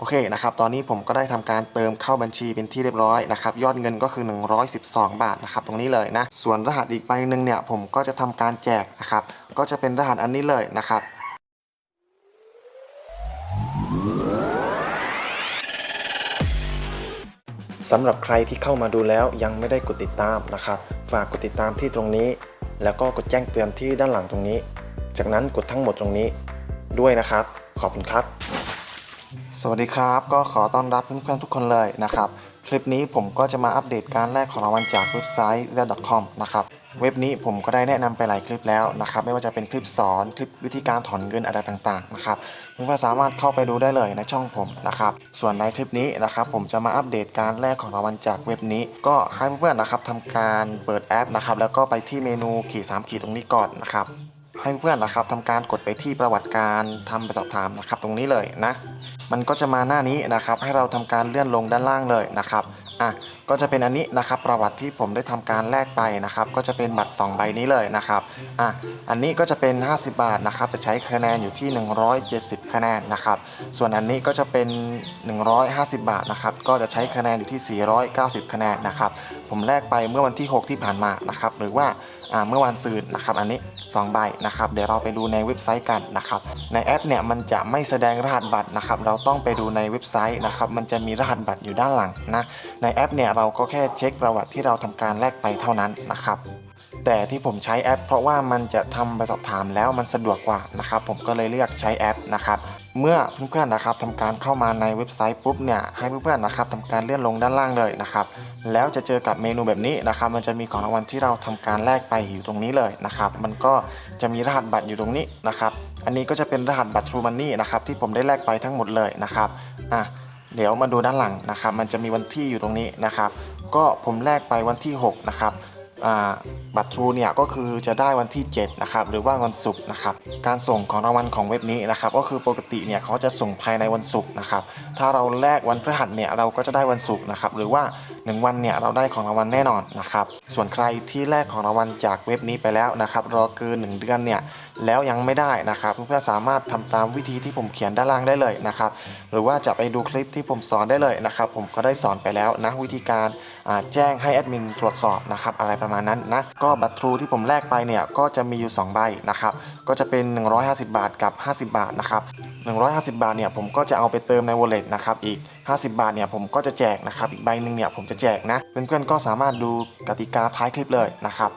โอเคนะครับ ตอนนี้ผมก็ได้ทำการเติมเข้าบัญชีเป็นที่เรียบร้อยนะครับ ยอดเงินก็คือ 112 บาทนะครับ ตรงนี้เลยนะ ส่วนรหัสอีกใบหนึ่งเนี่ยผมก็จะทำการแจกนะครับ ก็จะเป็นรหัสอันนี้เลยนะครับสำหรับใครที่เข้ามาดูแล้วยังไม่ได้กดติดตามนะครับ ฝากกดติดตามที่ตรงนี้ แล้วก็กดแจ้งเตือนที่ด้านหลังตรงนี้ จากนั้นกดทั้งหมดตรงนี้ด้วยนะครับ ขอบคุณครับ สวัสดีครับ ก็ขอต้อนรับเพื่อนๆทุกคนเลยนะครับ คลิปนี้ผมก็จะมาอัปเดตการแลกของรางวัลจากเว็บไซต์ z.com นะครับเว็บนี้ผมก็ได้แนะนำไปหลายคลิปแล้วนะครับไม่ว่าจะเป็นคลิปสอนคลิปวิธีการถอนเงินอะไรต่างๆนะครับเพื่อนๆสามารถเข้าไปดูได้เลยในช่องผมนะครับส่วนในคลิปนี้นะครับผมจะมาอัปเดตการแลกของรางวัลจากเว็บนี้ ก็ให้เพื่อนๆนะครับทำการเปิดแอปนะครับแล้วก็ไปที่เมนูขีดสามขีดตรงนี้ก่อนนะครับ ให้เพื่อนนะครับทำการกดไปที่ประวัติการทำไปสอบถามนะครับ ตรงนี้เลยนะ มันก็จะมาหน้านี้นะครับ ให้เราทำการเลื่อนลงด้านล่างเลยนะครับอะก็จะเป็นอันนี้นะครับประวัติที่ผมได้ทำการแลกไปนะครับ ก็จะเป็นบัตร 2 ใบนี้เลยนะครับอะอันนี้ก็จะเป็น 50 บาทนะครับ จะใช้คะแนนอยู่ที่ 170 คะแนนนะครับ ส่วนอันนี้ก็จะเป็น 150 บาทนะครับ ก็จะใช้คะแนนอยู่ที่ 490 คะแนนนะครับ ผมแลกไปเมื่อวันที่ 6 ที่ผ่านมานะครับ หรือว่า เมื่อวันซืนนะครับอันนี้2ใบนะครับเดี๋ยวเราไปดูในเว็บไซต์กันนะครับในแอปเนี่ยมันจะไม่แสดงรหัสบัตรนะครับเราต้องไปดูในเว็บไซต์นะครับมันจะมีรหัสบัตรอยู่ด้านหลังนะในแอปเนี่ยเราก็แค่เช็คประวัติที่เราทำการแลกไปเท่านั้นนะครับแต่ที่ผมใช้แอป เพราะว่ามันจะทำไปสอบถามแล้วมันสะดวกกว่านะครับผมก็เลยเลือกใช้แอปนะครับ เมื่อเพื่อนๆนะครับทำการเข้ามาในเว็บไซต์ปุ๊บเนี่ยให้เพื่อนๆนะครับทำการเลื่อนลงด้านล่างเลยนะครับแล้วจะเจอกับเมนูแบบนี้นะครับ มันจะมีของรางวัลที่เราทำการแลกไปอยู่ตรงนี้เลยนะครับ มันก็จะมีรหัสบัตรอยู่ตรงนี้นะครับ อันนี้ก็จะเป็นรหัสบัตร True Money นะครับที่ผมได้แลกไปทั้งหมดเลยนะครับอะเดี๋ยวมาดูด้านหลังนะครับ มันจะมีวันที่อยู่ตรงนี้นะครับ ก็ผมแลกไปวันที่ 6 นะครับ บัตรทรูเนี่ยก็คือจะได้วันที่ 7 นะครับ หรือว่าวันศุกร์นะครับ การส่งของรางวัลของเว็บนี้นะครับ ก็คือปกติเนี่ยเขาจะส่งภายในวันศุกร์นะครับ ถ้าเราแลกวันพฤหัสเนี่ยเราก็จะได้วันศุกร์นะครับ หรือว่า 1 วันเนี่ยเราได้ของรางวัลแน่นอนนะครับ ส่วนใครที่แลกของรางวัลจากเว็บนี้ไปแล้วนะครับ รอเกิน 1 เดือนเนี่ยแล้วยังไม่ได้นะครับเพื่อนๆสามารถทำตามวิธีที่ผมเขียนด้านล่างได้เลยนะครับ หรือว่าจะไปดูคลิปที่ผมสอนได้เลยนะครับ ผมก็ได้สอนไปแล้วนะวิธีการแจ้งให้แอดมินตรวจสอบนะครับอะไรประมาณนั้นนะก็บัตรทรูที่ผมแลกไปเนี่ยก็จะมีอยู่ 2 ใบนะครับ ก็จะเป็น 150 บาทกับ 50 บาทนะครับ150 บาทเนี่ยผมก็จะเอาไปเติมใน wallet นะครับอีก50 บาทเนี่ยผมก็จะแจกนะครับ อีกใบหนึ่งเนี่ยผมจะแจกนะ เพื่อนๆก็สามารถดูกติกาท้ายคลิปเลยนะครับ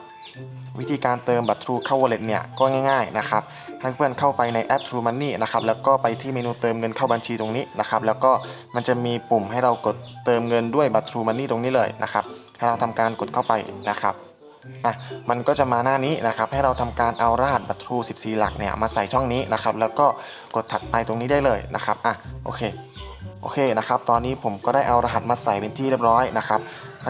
วิธีการเติมบัตร True เข้า Wallet เนี่ยก็ง่ายๆนะครับให้เพื่อนเข้าไปในแอป True Money นะครับแล้วก็ไปที่เมนูเติมเงินเข้าบัญชีตรงนี้นะครับแล้วก็มันจะมีปุ่มให้เรากดเติมเงินด้วยบัตร True Money ตรงนี้เลยนะครับให้เราทำการกดเข้าไปนะครับอะมันก็จะมาหน้านี้นะครับให้เราทำการเอารหัสบัตร True 14 หลักเนี่ยมาใส่ช่องนี้นะครับแล้วก็กดถัดไปตรงนี้ได้เลยนะครับอะโอเค โอเคนะครับ ตอนนี้ผมก็ได้เอารหัสมาใส่เป็นที่เรียบร้อยนะครับ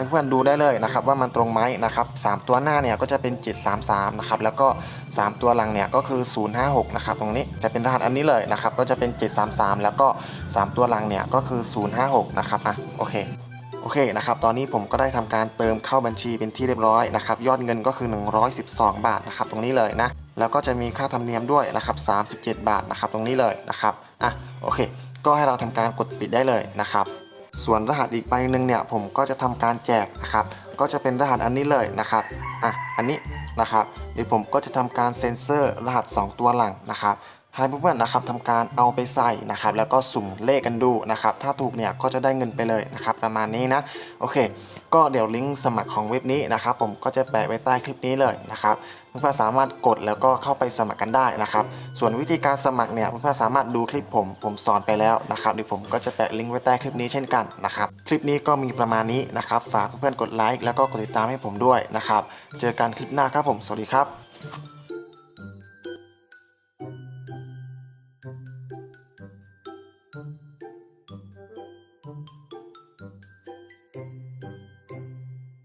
เพื่อนๆดูได้เลยนะครับว่ามันตรงไหมนะครับสามตัวหน้าเนี่ยก็จะเป็น 733นะครับแล้วก็ 3 ตัวหลังเนี่ยก็คือ 056นะครับตรงนี้จะเป็นรหัสอันนี้เลยนะครับก็จะเป็น 733 แล้วก็ 3 ตัวหลังเนี่ยก็คือ 056นะครับอะโอเค โอเคนะครับตอนนี้ผมก็ได้ทำการเติมเข้าบัญชีเป็นที่เรียบร้อยนะครับยอดเงินก็คือ 112 บาทนะครับตรงนี้เลยนะแล้วก็จะมีค่าธรรมเนียมด้วยนะครับ37 บาทนะครับตรงนี้เลยนะครับอะโอเค ก็ให้เราทำการกดปิดได้เลยนะครับส่วนรหัสอีกใบหนึ่งเนี่ยผมก็จะทำการแจกนะครับก็จะเป็นรหัสอันนี้เลยนะครับอะอันนี้นะครับเดี๋ยวผมก็จะทำการเซ็นเซอร์รหัส 2 ตัวหลังนะครับ ให้เพื่อนๆนะครับทำการเอาไปใส่นะครับแล้วก็สุ่มเลขกันดูนะครับถ้าถูกเนี่ยก็จะได้เงินไปเลยนะครับประมาณนี้นะโอเค ก็เดี๋ยวลิงก์สมัครของเว็บนี้นะครับผมก็จะแปะไว้ใต้คลิปนี้เลยนะครับเพื่อนๆสามารถกดแล้วก็เข้าไปสมัครกันได้นะครับ ส่วนวิธีการสมัครเนี่ยเพื่อนๆสามารถดูคลิปผมผมสอนไปแล้วนะครับเดี๋ยวผมก็จะแปะลิงก์ไว้ใต้คลิปนี้เช่นกันนะครับคลิปนี้ก็มีประมาณนี้นะครับฝากเพื่อนๆกดไลค์แล้วก็กดติดตามให้ผมด้วยนะครับเจอกันคลิปหน้าครับผมสวัสดีครับ